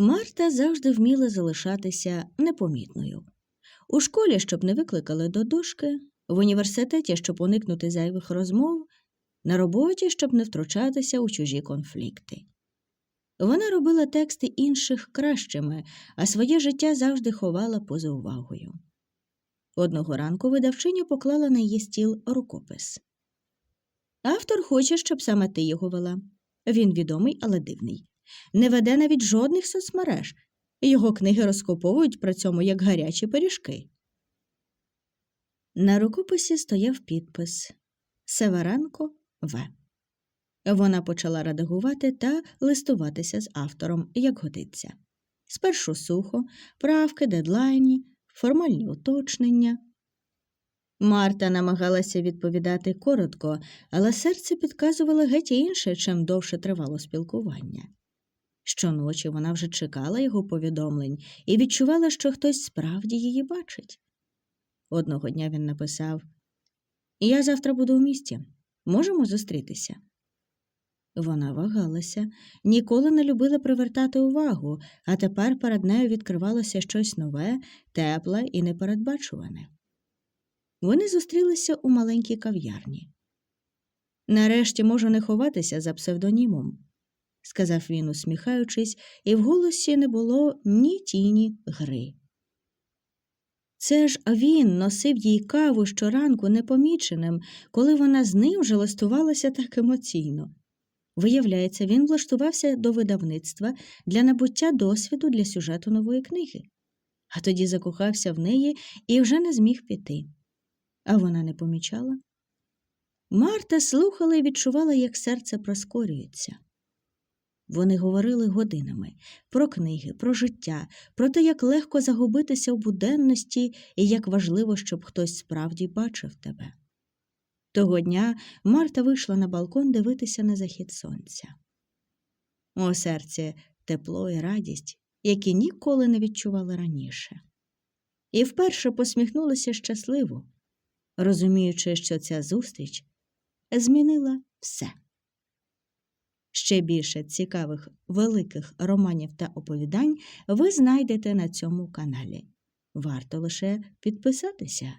Марта завжди вміла залишатися непомітною. У школі, щоб не викликали до дошки, в університеті, щоб уникнути зайвих розмов, на роботі, щоб не втручатися у чужі конфлікти. Вона робила тексти інших кращими, а своє життя завжди ховала поза увагою. Одного ранку видавчиня поклала на її стіл рукопис. Автор хоче, щоб саме ти його вела. Він відомий, але дивний. Не веде навіть жодних соцмереж. Його книги розкоповують при цьому як гарячі пиріжки. На рукописі стояв підпис Северенко В. Вона почала редагувати та листуватися з автором, як годиться. Спершу сухо, правки, дедлайні, формальні уточнення. Марта намагалася відповідати коротко, але серце підказувало геть інше, чим довше тривало спілкування. Щоночі вона вже чекала його повідомлень і відчувала, що хтось справді її бачить. Одного дня він написав Я завтра буду у місті. Можемо зустрітися. Вона вагалася, ніколи не любила привертати увагу, а тепер перед нею відкривалося щось нове, тепле і непередбачуване. Вони зустрілися у маленькій кав'ярні. Нарешті можу не ховатися за псевдонімом, сказав він, усміхаючись, і в голосі не було ні тіні гри. Це ж він носив їй каву щоранку непоміченим, коли вона з ним вже листувалася так емоційно. Виявляється, він влаштувався до видавництва для набуття досвіду для сюжету нової книги, а тоді закохався в неї і вже не зміг піти. А вона не помічала. Марта слухала і відчувала, як серце проскорюється. Вони говорили годинами про книги, про життя, про те, як легко загубитися в буденності і як важливо, щоб хтось справді бачив тебе. Того дня Марта вийшла на балкон дивитися на захід сонця. У серці тепло і радість, які ніколи не відчувала раніше. І вперше посміхнулася щасливо, розуміючи, що ця зустріч змінила все. Ще більше цікавих великих романів та оповідань ви знайдете на цьому каналі. Варто лише підписатися.